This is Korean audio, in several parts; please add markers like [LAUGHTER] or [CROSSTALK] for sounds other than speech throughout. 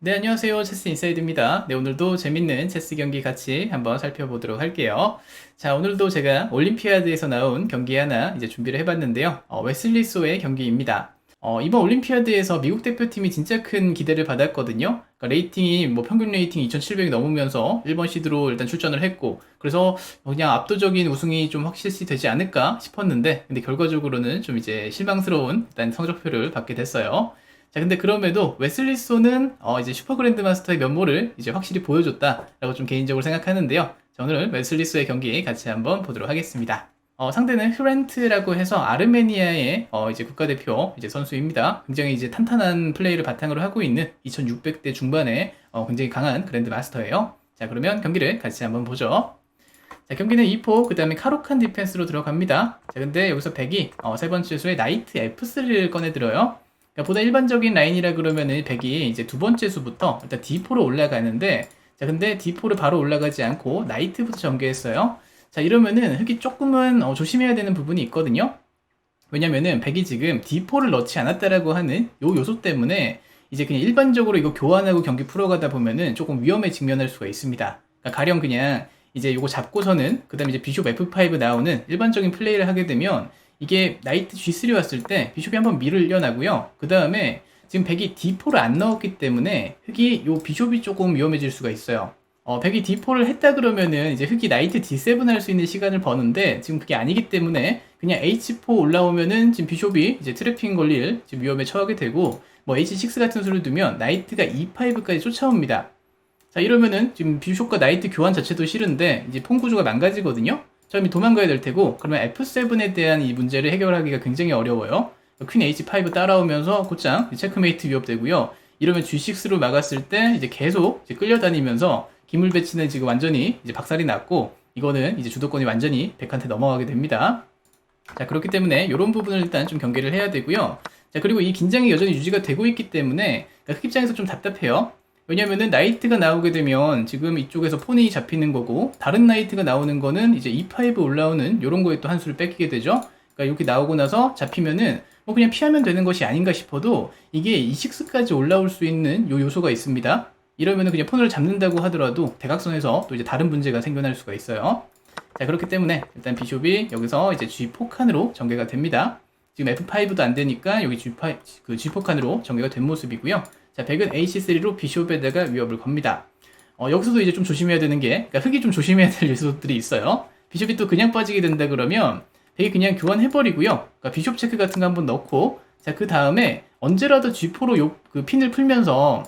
네, 안녕하세요. 체스 인사이드입니다. 네, 오늘도 재밌는 체스 경기 같이 한번 살펴보도록 할게요. 자, 오늘도 제가 올림피아드에서 나온 경기 하나 이제 준비를 해봤는데요. 어, 웨슬리 소의 경기입니다. 어, 이번 올림피아드에서 미국 대표팀이 진짜 큰 기대를 받았거든요. 그러니까 레이팅이 뭐 평균 레이팅 2,700이 넘으면서 1번 시드로 일단 출전을 했고, 그래서 그냥 압도적인 우승이 좀 확실시 되지 않을까 싶었는데, 근데 결과적으로는 좀 이제 실망스러운 일단 성적표를 받게 됐어요. 자, 근데 그럼에도 웨슬리소는 어, 이제 슈퍼 그랜드 마스터의 면모를 이제 확실히 보여줬다라고 좀 개인적으로 생각하는데요. 자, 오늘 웨슬리소의 경기 같이 한번 보도록 하겠습니다. 어, 상대는 흐렌트라고 해서 아르메니아의 어, 이제 국가대표 이제 선수입니다. 굉장히 이제 탄탄한 플레이를 바탕으로 하고 있는 2600대 중반의 어, 굉장히 강한 그랜드 마스터예요. 자, 그러면 경기를 같이 한번 보죠. 자, 경기는 2포, 그 다음에 카로칸 디펜스로 들어갑니다. 자, 근데 여기서 백이 어, 세 번째 수에 나이트 F3를 꺼내들어요. 그러니까 보다 일반적인 라인이라 그러면은 백이 이제 두 번째 수부터 일단 D4로 올라가는데 자 근데 D4를 바로 올라가지 않고 나이트부터 전개했어요. 자 이러면은 흑이 조금은 어, 조심해야 되는 부분이 있거든요. 왜냐면은 백이 지금 D4를 넣지 않았다라고 하는 요 요소 때문에 이제 그냥 일반적으로 이거 교환하고 경기 풀어가다 보면은 조금 위험에 직면할 수가 있습니다. 그러니까 가령 그냥 이제 요거 잡고서는 그 다음에 이제 비숍 F5 나오는 일반적인 플레이를 하게 되면 이게 나이트 G3 왔을 때 비숍이 한번 밀려나고요. 그 다음에 지금 백이 D4를 안 넣었기 때문에 흑이 요 비숍이 조금 위험해질 수가 있어요. 어, 백이 D4를 했다 그러면은 이제 흑이 나이트 D7 할 수 있는 시간을 버는데 지금 그게 아니기 때문에 그냥 H4 올라오면은 지금 비숍이 이제 트래핑 걸릴 지금 위험에 처하게 되고 뭐 H6 같은 수를 두면 나이트가 E5까지 쫓아옵니다. 자 이러면은 지금 비숍과 나이트 교환 자체도 싫은데 이제 폰 구조가 망가지거든요. 점이 도망가야 될 테고 그러면 F7에 대한 이 문제를 해결하기가 굉장히 어려워요. 퀸 H5 따라오면서 곧장 체크메이트 위협되고요. 이러면 G6로 막았을 때 이제 계속 이제 끌려다니면서 기물 배치는 지금 완전히 이제 박살이 났고 이거는 이제 주도권이 완전히 백한테 넘어가게 됩니다. 자 그렇기 때문에 이런 부분을 일단 좀 경계를 해야 되고요. 자 그리고 이 긴장이 여전히 유지가 되고 있기 때문에 그러니까 흑 입장에서 좀 답답해요. 왜냐면은 나이트가 나오게 되면 지금 이쪽에서 폰이 잡히는 거고 다른 나이트가 나오는 거는 이제 E5 올라오는 이런 거에 또 한 수를 뺏기게 되죠. 그러니까 이렇게 나오고 나서 잡히면은 뭐 그냥 피하면 되는 것이 아닌가 싶어도 이게 E6까지 올라올 수 있는 요 요소가 있습니다. 이러면은 그냥 폰을 잡는다고 하더라도 대각선에서 또 이제 다른 문제가 생겨날 수가 있어요. 자 그렇기 때문에 일단 비숍이 여기서 이제 G4 칸으로 전개가 됩니다. 지금 F5도 안 되니까 여기 G5, 그 G4 칸으로 전개가 된 모습이고요. 자, 백은 AC3로 비숍에다가 위협을 겁니다. 어, 여기서도 이제 좀 조심해야 되는 게, 그러니까 흑이 좀 조심해야 될 [LAUGHS] 요소들이 있어요. 비숍이 또 그냥 빠지게 된다 그러면, 백이 그냥 교환해버리고요. 그러니까 비숍 체크 같은 거 한번 넣고, 자, 그 다음에 언제라도 G4로 요, 그 핀을 풀면서,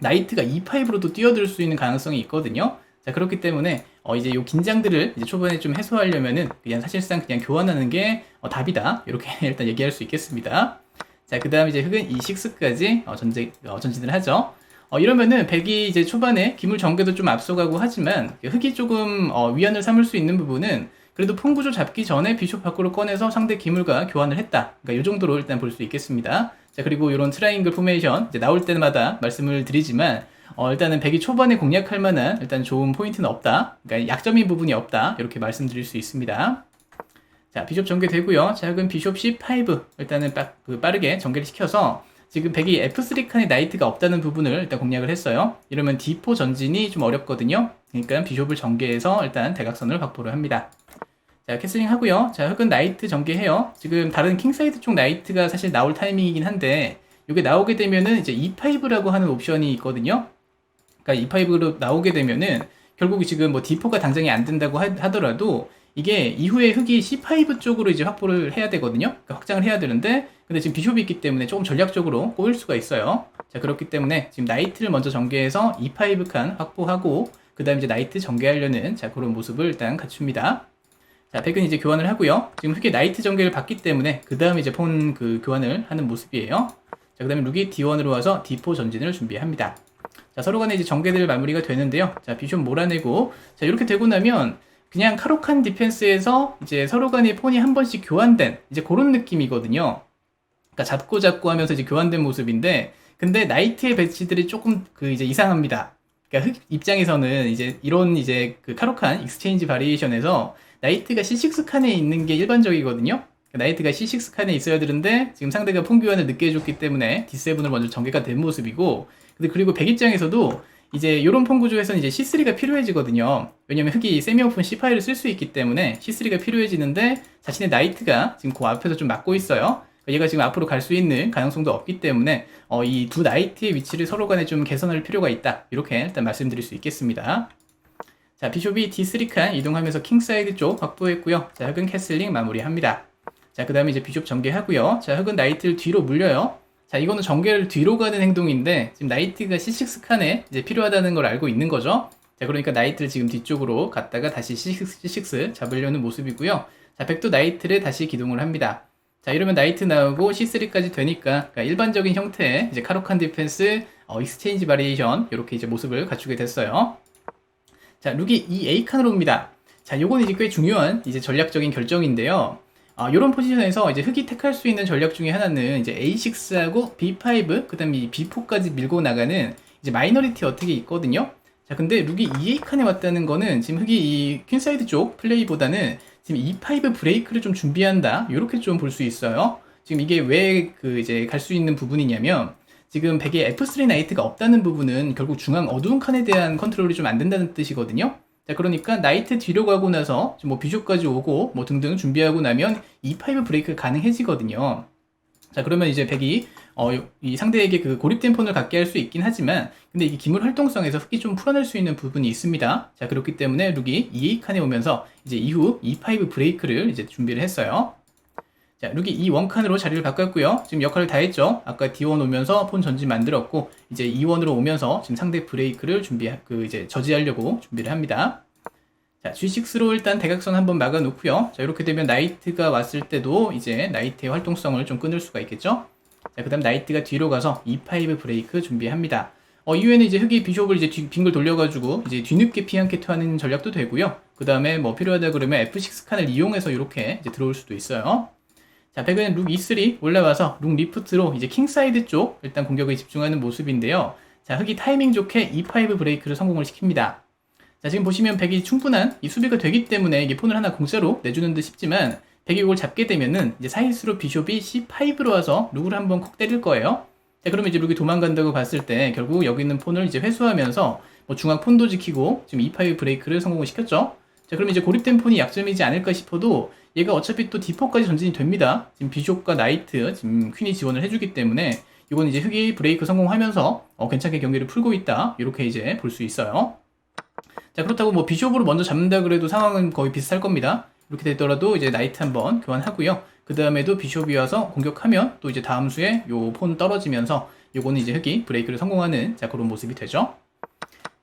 나이트가 E5로도 뛰어들 수 있는 가능성이 있거든요. 자, 그렇기 때문에, 어, 이제 요 긴장들을 이제 초반에 좀 해소하려면은, 그냥 사실상 그냥 교환하는 게 어, 답이다. 이렇게 [LAUGHS] 일단 얘기할 수 있겠습니다. 자, 그 다음 이제 흑은 E6까지 어, 전제, 어, 전진을 하죠. 어, 이러면은 백이 이제 초반에 기물 전개도 좀 앞서가고 하지만 흑이 조금 어, 위안을 삼을 수 있는 부분은 그래도 폰구조 잡기 전에 비숍 밖으로 꺼내서 상대 기물과 교환을 했다. 그러니까 이 정도로 일단 볼 수 있겠습니다. 자, 그리고 이런 트라이앵글 포메이션 이제 나올 때마다 말씀을 드리지만 어, 일단은 백이 초반에 공략할 만한 일단 좋은 포인트는 없다. 그러니까 약점인 부분이 없다. 이렇게 말씀드릴 수 있습니다. 자, 비숍 전개되고요. 자, 그럼 비숍 C5 일단은 빠, 그 빠르게 전개를 시켜서 지금 백이 F3 칸에 나이트가 없다는 부분을 일단 공략을 했어요. 이러면 D4 전진이 좀 어렵거든요. 그러니까 비숍을 전개해서 일단 대각선을 확보를 합니다. 자, 캐슬링 하고요. 자, 흑은 나이트 전개해요. 지금 다른 킹사이드 쪽 나이트가 사실 나올 타이밍이긴 한데 이게 나오게 되면은 이제 E5라고 하는 옵션이 있거든요. 그러니까 E5로 나오게 되면은 결국 지금 뭐 D4가 당장이 안 된다고 하, 더라도 이게 이후에 흑이 C5 쪽으로 이제 확보를 해야 되거든요. 그러니까 확장을 해야 되는데, 근데 지금 비숍이 있기 때문에 조금 전략적으로 꼬일 수가 있어요. 자, 그렇기 때문에 지금 나이트를 먼저 전개해서 E5 칸 확보하고, 그 다음 이제 나이트 전개하려는 자, 그런 모습을 일단 갖춥니다. 자, 백은 이제 교환을 하고요. 지금 흑이 나이트 전개를 받기 때문에, 그 다음 이제 폰 그 교환을 하는 모습이에요. 자, 그 다음에 룩이 D1으로 와서 D4 전진을 준비합니다. 자, 서로 간에 이제 전개들 마무리가 되는데요. 자, 비숍 몰아내고, 자, 이렇게 되고 나면, 그냥 카로칸 디펜스에서 이제 서로 간에 폰이 한 번씩 교환된 이제 그런 느낌이거든요. 그러니까 잡고 잡고 하면서 이제 교환된 모습인데 근데 나이트의 배치들이 조금 그 이제 이상합니다. 그러니까 흑 입장에서는 이제 이런 이제 그 카로칸 익스체인지 바리에이션에서 나이트가 C6 칸에 있는 게 일반적이거든요. 나이트가 C6 칸에 있어야 되는데 지금 상대가 폰 교환을 늦게 해줬기 때문에 D7으로 먼저 전개가 된 모습이고 근데 그리고 백 입장에서도 이제 이런 폰 구조에서는 이제 C3가 필요해지거든요. 왜냐면 흑이 세미 오픈 C5를 쓸수 있기 때문에 C3가 필요해지는데 자신의 나이트가 지금 그 앞에서 좀 막고 있어요. 얘가 지금 앞으로 갈 수 있는 가능성도 없기 때문에 어, 이 두 나이트의 위치를 서로 간에 좀 개선할 필요가 있다. 이렇게 일단 말씀드릴 수 있겠습니다. 자, 비숍이 D3 칸 이동하면서 킹사이드 쪽 확보했고요. 자, 흑은 캐슬링 마무리합니다. 자, 그 다음에 이제 비숍 전개하고요. 자, 흑은 나이트를 뒤로 물려요. 자, 이거는 전개를 뒤로 가는 행동인데 지금 나이트가 C6 칸에 이제 필요하다는 걸 알고 있는 거죠. 자, 그러니까 나이트를 지금 뒤쪽으로 갔다가 다시 C6, C6 잡으려는 모습이고요. 자, 백도 나이트를 다시 기동을 합니다. 자, 이러면 나이트 나오고 C3까지 되니까 그러니까 일반적인 형태의 이제 카로칸 디펜스 어, 익스체인지 바리에이션 이렇게 이제 모습을 갖추게 됐어요. 자, 룩이 이 A 칸으로 옵니다. 자, 요건 이제 꽤 중요한 이제 전략적인 결정인데요. 아, 요런 포지션에서 이제 흑이 택할 수 있는 전략 중에 하나는 이제 A6하고 B5, 그 다음에 B4까지 밀고 나가는 이제 마이너리티 어택이 있거든요. 자, 근데 룩이 2A 칸에 왔다는 거는 지금 흑이 이 퀸사이드 쪽 플레이보다는 지금 E5 브레이크를 좀 준비한다. 이렇게 좀 볼 수 있어요. 지금 이게 왜 그 이제 갈 수 있는 부분이냐면 지금 백에 F3 나이트가 없다는 부분은 결국 중앙 어두운 칸에 대한 컨트롤이 좀 안 된다는 뜻이거든요. 자, 그러니까 나이트 뒤로 가고 나서 뭐 비숍까지 오고 뭐 등등 준비하고 나면 E5 브레이크 가능해지거든요. 자, 그러면 이제 백이 어, 이 상대에게 그 고립된 폰을 갖게 할 수 있긴 하지만 근데 이게 기물 활동성에서 흑이 좀 풀어낼 수 있는 부분이 있습니다. 자, 그렇기 때문에 룩이 2A 칸에 오면서 이제 이후 E5 브레이크를 이제 준비를 했어요. 자, 룩이 이 원칸으로 자리를 바꿨고요. 지금 역할을 다 했죠. 아까 D1 오면서 폰 전지 만들었고, 이제 E1으로 오면서 지금 상대 브레이크를 준비, 그 이제 저지하려고 준비를 합니다. 자, G6로 일단 대각선 한번 막아 놓고요. 자, 이렇게 되면 나이트가 왔을 때도 이제 나이트의 활동성을 좀 끊을 수가 있겠죠. 자, 그 다음 나이트가 뒤로 가서 E5 브레이크 준비합니다. 어, 이후에는 이제 흑이 비숍을 이제 뒤, 빙글 돌려가지고 이제 뒤늦게 피한캐 투하는 전략도 되고요. 그 다음에 뭐 필요하다 그러면 F6 칸을 이용해서 이렇게 이제 들어올 수도 있어요. 자, 백은 룩 E3 올라와서 룩 리프트로 이제 킹사이드 쪽 일단 공격에 집중하는 모습인데요. 자, 흑이 타이밍 좋게 E5 브레이크를 성공을 시킵니다. 자, 지금 보시면 백이 충분한 이 수비가 되기 때문에 이게 폰을 하나 공짜로 내주는 듯 싶지만 백이 이걸 잡게 되면은 이제 사이스로 비숍이 C5로 와서 룩을 한번 콕 때릴 거예요. 자, 그러면 이제 룩이 도망간다고 봤을 때 결국 여기 있는 폰을 이제 회수하면서 뭐 중앙 폰도 지키고 지금 E5 브레이크를 성공을 시켰죠. 자, 그러면 이제 고립된 폰이 약점이지 않을까 싶어도 얘가 어차피 또 D4까지 전진이 됩니다. 지금 비숍과 나이트, 지금 퀸이 지원을 해주기 때문에 이건 이제 흑이 브레이크 성공하면서 어, 괜찮게 경기를 풀고 있다. 이렇게 이제 볼 수 있어요. 자, 그렇다고 뭐 비숍으로 먼저 잡는다 그래도 상황은 거의 비슷할 겁니다. 이렇게 되더라도 이제 나이트 한번 교환하고요. 그 다음에도 비숍이 와서 공격하면 또 이제 다음 수에 요 폰 떨어지면서 요거는 이제 흑이 브레이크를 성공하는 자 그런 모습이 되죠.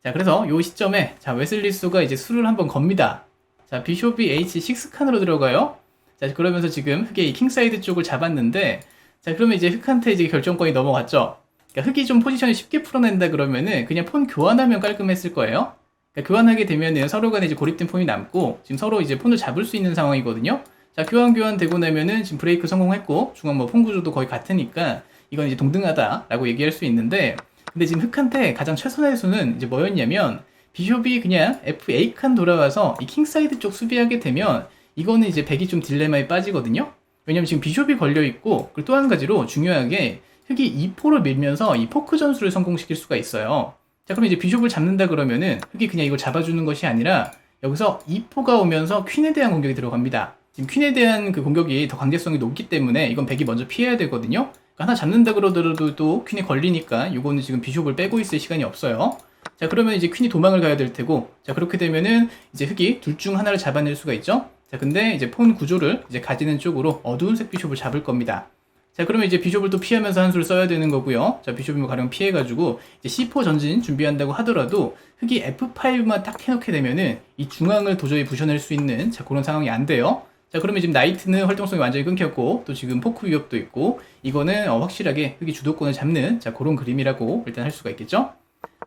자 그래서 요 시점에 자 웨슬리스가 이제 수를 한번 겁니다. 자 비숍이 H6 칸으로 들어가요. 자 그러면서 지금 흑의 킹사이드 쪽을 잡았는데 자 그러면 이제 흑한테 이제 결정권이 넘어갔죠. 그러니까 흑이 좀 포지션을 쉽게 풀어낸다 그러면은 그냥 폰 교환하면 깔끔했을 거예요. 그러니까 교환하게 되면은 서로 간에 이제 고립된 폰이 남고 지금 서로 이제 폰을 잡을 수 있는 상황이거든요. 자 교환 교환 되고 나면은 지금 브레이크 성공했고 중앙 뭐폰 구조도 거의 같으니까 이건 이제 동등하다라고 얘기할 수 있는데 근데 지금 흑한테 가장 최선의 수는 이제 뭐였냐면 비숍이 그냥 FA 칸 돌아와서 이 킹사이드 쪽 수비하게 되면 이거는 이제 백이 좀 딜레마에 빠지거든요. 왜냐면 지금 비숍이 걸려 있고 그리고 또 한 가지로 중요하게 흑이 2포를 밀면서 이 포크 전술을 성공시킬 수가 있어요. 자, 그럼 이제 비숍을 잡는다 그러면은 흑이 그냥 이걸 잡아주는 것이 아니라 여기서 2포가 오면서 퀸에 대한 공격이 들어갑니다. 지금 퀸에 대한 그 공격이 더 강제성이 높기 때문에 이건 백이 먼저 피해야 되거든요. 하나 잡는다 그러더라도 또 퀸이 걸리니까 이거는 지금 비숍을 빼고 있을 시간이 없어요. 자, 그러면 이제 퀸이 도망을 가야 될 테고, 자, 그렇게 되면은 이제 흑이 둘 중 하나를 잡아낼 수가 있죠. 자, 근데 이제 폰 구조를 이제 가지는 쪽으로 어두운 색 비숍을 잡을 겁니다. 자, 그러면 이제 비숍을 또 피하면서 한 수를 써야 되는 거고요. 자, 비숍이 뭐 가령 피해가지고 이제 C4 전진 준비한다고 하더라도 흑이 F5만 딱 해놓게 되면은 이 중앙을 도저히 부셔낼 수 있는 자, 그런 상황이 안 돼요. 자, 그러면 지금 나이트는 활동성이 완전히 끊겼고 또 지금 포크 위협도 있고 이거는 어, 확실하게 흑이 주도권을 잡는 자, 그런 그림이라고 일단 할 수가 있겠죠.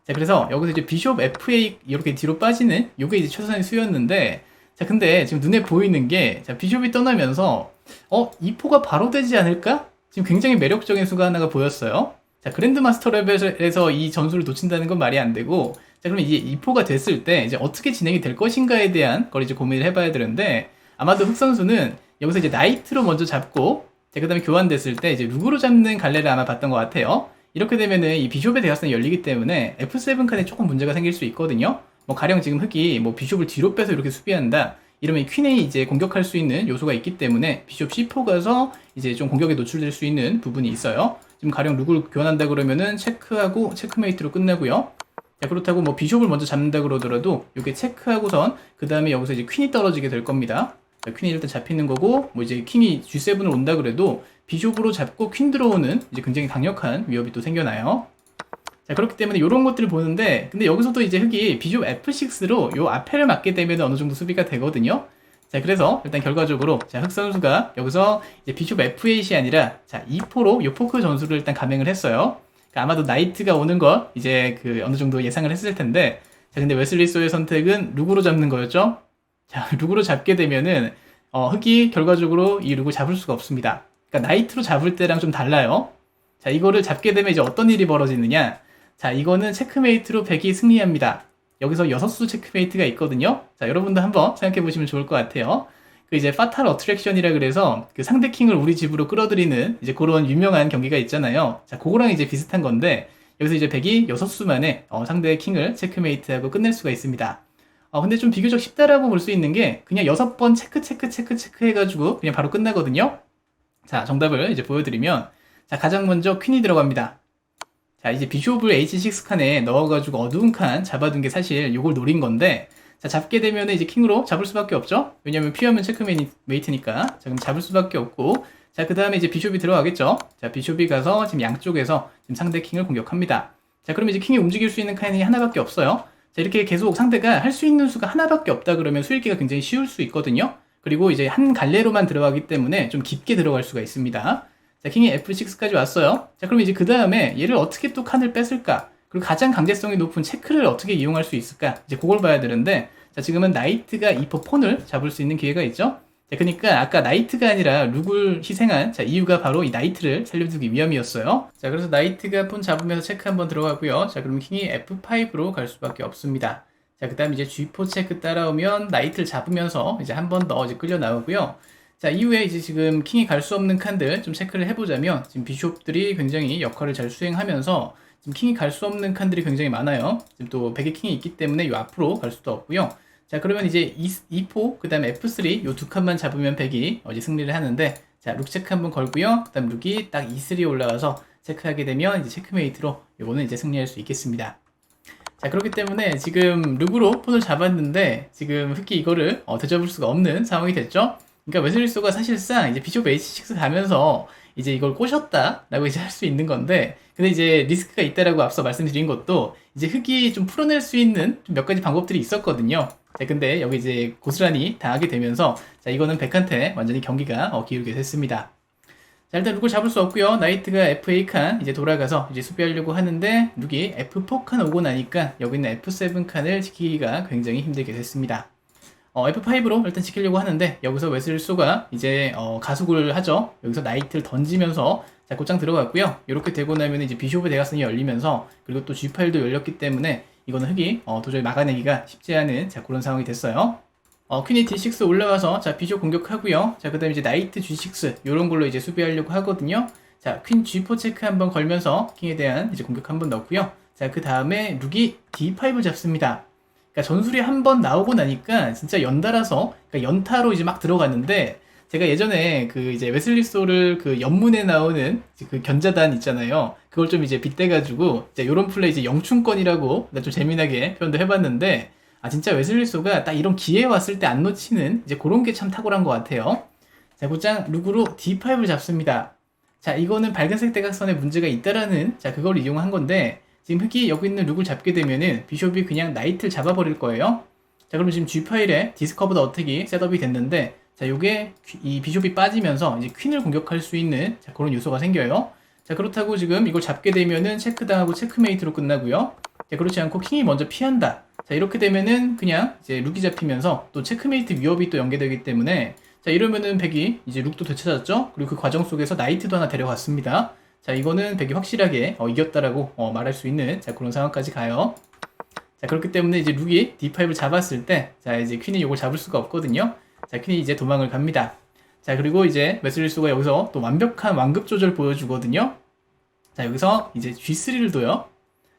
자, 그래서 여기서 이제 비숍 FA 이렇게 뒤로 빠지는 요게 이제 최선의 수였는데 자, 근데 지금 눈에 보이는 게 자, 비숍이 떠나면서 어, 2포가 바로 되지 않을까? 지금 굉장히 매력적인 수가 하나가 보였어요. 자, 그랜드 마스터 레벨에서 이 전술을 놓친다는 건 말이 안 되고, 자, 그러면 이제 2포가 됐을 때 이제 어떻게 진행이 될 것인가에 대한 걸 이제 고민을 해봐야 되는데, 아마도 흑 선수는 여기서 이제 나이트로 먼저 잡고 자, 그 다음에 교환됐을 때 이제 룩으로 잡는 갈래를 아마 봤던 것 같아요. 이렇게 되면은 이 비숍의 대각선이 열리기 때문에 F7 칸에 조금 문제가 생길 수 있거든요. 뭐 가령 지금 흑이 뭐 비숍을 뒤로 빼서 이렇게 수비한다. 이러면 퀸이 이제 공격할 수 있는 요소가 있기 때문에 비숍 C4 가서 이제 좀 공격에 노출될 수 있는 부분이 있어요. 지금 가령 룩을 교환한다 그러면은 체크하고 체크메이트로 끝나고요. 자, 그렇다고 뭐 비숍을 먼저 잡는다 그러더라도 이게 체크하고선 그 다음에 여기서 이제 퀸이 떨어지게 될 겁니다. 자, 퀸이 일단 잡히는 거고 뭐 이제 킹이 G7으로 온다 그래도 비숍으로 잡고 퀸 들어오는 이제 굉장히 강력한 위협이 또 생겨나요. 자 그렇기 때문에 이런 것들을 보는데 근데 여기서도 이제 흑이 비숍 F6로 요 앞에를 맞게 되면 어느 정도 수비가 되거든요. 자 그래서 일단 결과적으로 자흑 선수가 여기서 이제 비숍 F8이 아니라 자 E4로 요 포크 전술을 일단 감행을 했어요. 그러니까 아마도 나이트가 오는 걸 이제 그 어느 정도 예상을 했을 텐데 자 근데 웨슬리 소의 선택은 룩으로 잡는 거였죠. 자 [LAUGHS] 룩으로 잡게 되면은 어, 흑이 결과적으로 이 룩을 잡을 수가 없습니다. 그러니까 나이트로 잡을 때랑 좀 달라요. 자 이거를 잡게 되면 이제 어떤 일이 벌어지느냐 자, 이거는 체크메이트로 100이 승리합니다. 여기서 6수 체크메이트가 있거든요. 자, 여러분도 한번 생각해 보시면 좋을 것 같아요. 그 이제 파탈 어트랙션이라 그래서 그 상대 킹을 우리 집으로 끌어들이는 이제 그런 유명한 경기가 있잖아요. 자, 그거랑 이제 비슷한 건데 여기서 이제 100이 6수 만에 어, 상대의 킹을 체크메이트하고 끝낼 수가 있습니다. 어, 근데 좀 비교적 쉽다라고 볼 수 있는 게 그냥 6번 체크 체크 체크 체크 해가지고 그냥 바로 끝나거든요. 자, 정답을 이제 보여드리면 자, 가장 먼저 퀸이 들어갑니다. 자, 이제 비숍을 H6 칸에 넣어가지고 어두운 칸 잡아둔 게 사실 이걸 노린 건데, 자, 잡게 되면 이제 킹으로 잡을 수밖에 없죠? 왜냐면 피하면 체크메이트니까. 자, 그럼 잡을 수밖에 없고, 자, 그 다음에 이제 비숍이 들어가겠죠? 자, 비숍이 가서 지금 양쪽에서 지금 상대 킹을 공격합니다. 자, 그러면 이제 킹이 움직일 수 있는 칸이 하나밖에 없어요. 자, 이렇게 계속 상대가 할 수 있는 수가 하나밖에 없다 그러면 수익기가 굉장히 쉬울 수 있거든요. 그리고 이제 한 갈래로만 들어가기 때문에 좀 깊게 들어갈 수가 있습니다. 자, 킹이 F6까지 왔어요. 자, 그럼 이제 그 다음에 얘를 어떻게 또 칸을 뺐을까? 그리고 가장 강제성이 높은 체크를 어떻게 이용할 수 있을까? 이제 그걸 봐야 되는데, 자, 지금은 나이트가 이퍼 폰을 잡을 수 있는 기회가 있죠? 자, 그러니까 아까 나이트가 아니라 룩을 희생한 자, 이유가 바로 이 나이트를 살려두기 위함이었어요. 자, 그래서 나이트가 폰 잡으면서 체크 한번 들어가고요. 자, 그럼 킹이 F5로 갈 수밖에 없습니다. 자, 그 다음 이제 G4 체크 따라오면 나이트를 잡으면서 이제 한 번 더 이제 끌려 나오고요. 자, 이후에 이제 지금 킹이 갈 수 없는 칸들 좀 체크를 해보자면 지금 비숍들이 굉장히 역할을 잘 수행하면서 지금 킹이 갈 수 없는 칸들이 굉장히 많아요. 지금 또 100의 킹이 있기 때문에 이 앞으로 갈 수도 없고요. 자, 그러면 이제 2, 4, 그 다음에 F3 요 두 칸만 잡으면 100이 어제 승리를 하는데 자, 룩 체크 한번 걸고요. 그 다음 룩이 딱 E3에 올라가서 체크하게 되면 이제 체크메이트로 요거는 이제 승리할 수 있겠습니다. 자 그렇기 때문에 지금 룩으로 폰을 잡았는데 지금 흑기 이거를 어, 되잡을 수가 없는 상황이 됐죠. 그러니까 웨슬리소가 사실상 이제 비숍 H6 가면서 이제 이걸 꼬셨다라고 이제 할 수 있는 건데 근데 이제 리스크가 있다라고 앞서 말씀드린 것도 이제 흑이 좀 풀어낼 수 있는 몇 가지 방법들이 있었거든요. 자, 근데 여기 이제 고스란히 당하게 되면서 자 이거는 백한테 완전히 경기가 어, 기울게 됐습니다. 자 일단 룩을 잡을 수 없고요. 나이트가 F8 칸 이제 돌아가서 이제 수비하려고 하는데 룩이 F4 칸 오고 나니까 여기 있는 F7 칸을 지키기가 굉장히 힘들게 됐습니다. 어, F5로 일단 지키려고 하는데 여기서 웨슬소가 이제 어, 가속을 하죠. 여기서 나이트를 던지면서 자 곧장 들어갔고요. 이렇게 되고 나면 이제 비숍의 대각선이 열리면서 그리고 또 G8도 열렸기 때문에 이거는 흑이 어, 도저히 막아내기가 쉽지 않은 자 그런 상황이 됐어요. 어, 퀸이 D6 올라와서 자 비숍 공격하고요. 자 그다음에 이제 나이트 G6 이런 걸로 이제 수비하려고 하거든요. 자 퀸 G4 체크 한번 걸면서 킹에 대한 이제 공격 한번 넣고요. 자 그 다음에 룩이 D5를 잡습니다. 그러니까 전술이 한 번 나오고 나니까 진짜 연달아서 그러니까 연타로 이제 막 들어갔는데 제가 예전에 그 이제 웨슬리 소를 그 연문에 나오는 그 견자단 있잖아요. 그걸 좀 이제 빗대가지고 이제 요런 플레이 이제 영춘권이라고 좀 재미나게 표현도 해봤는데 아 진짜 웨슬리 소가 딱 이런 기회 왔을 때 안 놓치는 이제 그런 게 참 탁월한 것 같아요. 자, 곧장 룩으로 D5를 잡습니다. 자, 이거는 밝은색 대각선에 문제가 있다라는 자 그걸 이용한 건데 지금 흑이 여기 있는 룩을 잡게 되면은 비숍이 그냥 나이트를 잡아버릴 거예요. 자, 그럼 지금 G 파일에 디스커버드 어택이 셋업이 됐는데, 자, 요게 이 비숍이 빠지면서 이제 퀸을 공격할 수 있는 자, 그런 요소가 생겨요. 자, 그렇다고 지금 이걸 잡게 되면은 체크당하고 체크메이트로 끝나고요. 자, 그렇지 않고 킹이 먼저 피한다. 자, 이렇게 되면은 그냥 이제 룩이 잡히면서 또 체크메이트 위협이 또 연계되기 때문에 자, 이러면은 백이 이제 룩도 되찾았죠? 그리고 그 과정 속에서 나이트도 하나 데려갔습니다. 자, 이거는 백이 확실하게 어, 이겼다라고 어, 말할 수 있는 자, 그런 상황까지 가요. 자, 그렇기 때문에 이제 룩이 D5를 잡았을 때, 자, 이제 퀸이 이걸 잡을 수가 없거든요. 자, 퀸이 이제 도망을 갑니다. 자, 그리고 이제 웨슬리소가 여기서 또 완벽한 완급 조절 보여주거든요. 자, 여기서 이제 G3를 둬요.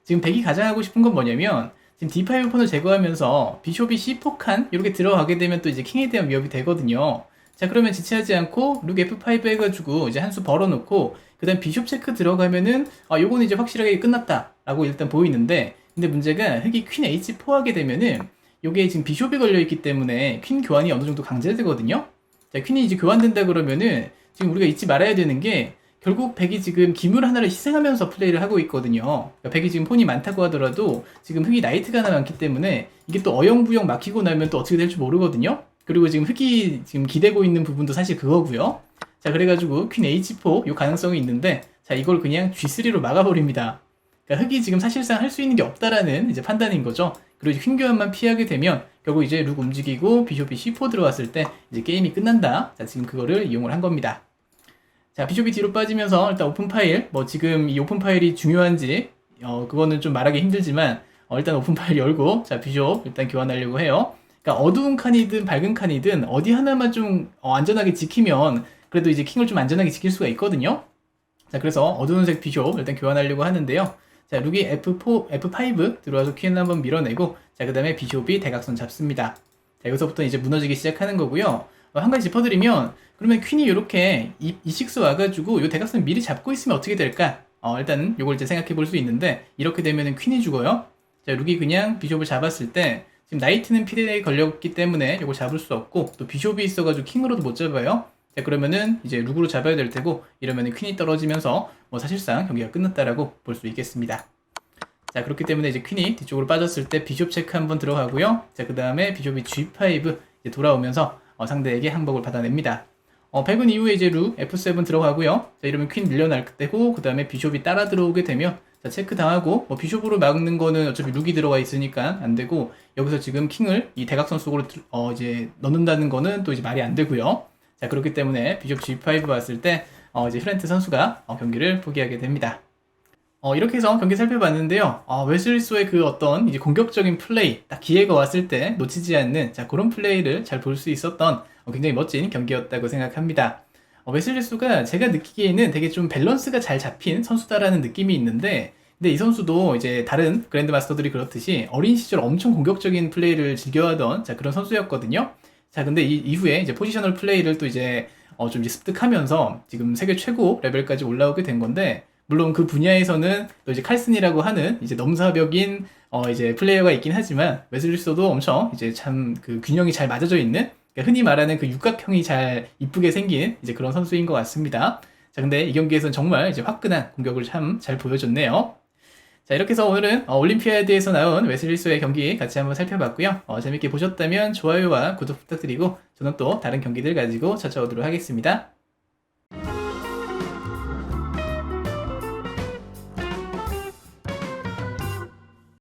지금 백이 가장 하고 싶은 건 뭐냐면, 지금 D5 폰을 제거하면서 비숍이 C4 칸 이렇게 들어가게 되면 또 이제 킹에 대한 위협이 되거든요. 자, 그러면 지체하지 않고 룩 F5 해가지고 이제 한 수 벌어놓고, 그 다음 비숍 체크 들어가면은, 아, 요거는 이제 확실하게 끝났다라고 일단 보이는데, 근데 문제가 흑이 퀸 H4 하게 되면은, 요게 지금 비숍이 걸려있기 때문에 퀸 교환이 어느 정도 강제되거든요? 자, 퀸이 이제 교환된다 그러면은 지금 우리가 잊지 말아야 되는 게 결국 백이 지금 기물 하나를 희생하면서 플레이를 하고 있거든요. 그러니까 백이 지금 폰이 많다고 하더라도 지금 흑이 나이트가 하나 많기 때문에 이게 또 어영부영 막히고 나면 또 어떻게 될지 모르거든요. 그리고 지금 흑이 지금 기대고 있는 부분도 사실 그거고요. 자, 그래가지고 퀸 H4 요 가능성이 있는데 자, 이걸 그냥 G3로 막아버립니다. 그러니까 흑이 지금 사실상 할 수 있는 게 없다라는 이제 판단인 거죠. 그리고 이제 퀸 교환만 피하게 되면 결국 이제 룩 움직이고 비숍이 C4 들어왔을 때 이제 게임이 끝난다. 자, 지금 그거를 이용을 한 겁니다. 자, 비숍이 뒤로 빠지면서 일단 오픈 파일, 뭐 지금 이 오픈 파일이 중요한지, 어, 그거는 좀 말하기 힘들지만, 어, 일단 오픈 파일 열고, 자, 비숍 일단 교환하려고 해요. 그러니까 어두운 칸이든 밝은 칸이든 어디 하나만 좀 어, 안전하게 지키면 그래도 이제 킹을 좀 안전하게 지킬 수가 있거든요. 자, 그래서 어두운 색 비숍 일단 교환하려고 하는데요. 자, 룩이 F4, F5 들어와서 퀸을 한번 밀어내고, 자, 그 다음에 비숍이 대각선 잡습니다. 자, 여기서부터 이제 무너지기 시작하는 거고요. 어, 한 가지 짚어드리면, 그러면 퀸이 이렇게 이, E6 와가지고 이 대각선 미리 잡고 있으면 어떻게 될까? 어, 일단 요걸 이제 생각해 볼 수 있는데, 이렇게 되면은 퀸이 죽어요. 자, 룩이 그냥 비숍을 잡았을 때, 지금 나이트는 피드에 걸렸기 때문에 이걸 잡을 수 없고, 또 비숍이 있어가지고 킹으로도 못 잡아요. 자, 그러면은 이제 룩으로 잡아야 될 테고, 이러면은 퀸이 떨어지면서 뭐 사실상 경기가 끝났다라고 볼 수 있겠습니다. 자, 그렇기 때문에 이제 퀸이 뒤쪽으로 빠졌을 때 비숍 체크 한번 들어가고요. 자, 그 다음에 비숍이 G5 이제 돌아오면서 어, 상대에게 항복을 받아냅니다. 어, 100은 이후에 이제 룩 F7 들어가고요. 자, 이러면 퀸 밀려날 때고, 그 다음에 비숍이 따라 들어오게 되면, 자, 체크 당하고, 뭐 비숍으로 막는 거는 어차피 룩이 들어가 있으니까 안 되고, 여기서 지금 킹을 이 대각선 속으로 들- 어, 이제 넣는다는 거는 또 이제 말이 안 되고요. 자, 그렇기 때문에 비숍 G5 왔을 때, 어, 이제 프렌트 선수가 어, 경기를 포기하게 됩니다. 어, 이렇게 해서 경기 살펴봤는데요. 어, 웨슬리소의 그 어떤 이제 공격적인 플레이, 딱 기회가 왔을 때 놓치지 않는 자, 그런 플레이를 잘 볼 수 있었던 어, 굉장히 멋진 경기였다고 생각합니다. 어, 웨슬리소가 제가 느끼기에는 되게 좀 밸런스가 잘 잡힌 선수다라는 느낌이 있는데, 근데 이 선수도 이제 다른 그랜드 마스터들이 그렇듯이 어린 시절 엄청 공격적인 플레이를 즐겨하던 자, 그런 선수였거든요. 자, 근데 이 이후에 이제 포지셔널 플레이를 또 이제 어, 좀 이제 습득하면서 지금 세계 최고 레벨까지 올라오게 된 건데, 물론 그 분야에서는 또 이제 칼슨이라고 하는 이제 넘사벽인 어 이제 플레이어가 있긴 하지만 웨슬리소도 엄청 이제 참 그 균형이 잘 맞아져 있는 그러니까 흔히 말하는 그 육각형이 잘 이쁘게 생긴 이제 그런 선수인 것 같습니다. 자 근데 이 경기에서는 정말 이제 화끈한 공격을 참 잘 보여줬네요. 자 이렇게 해서 오늘은 어, 올림피아드에서 나온 웨슬리소의 경기 같이 한번 살펴봤고요. 어, 재밌게 보셨다면 좋아요와 구독 부탁드리고 저는 또 다른 경기들 가지고 찾아오도록 하겠습니다.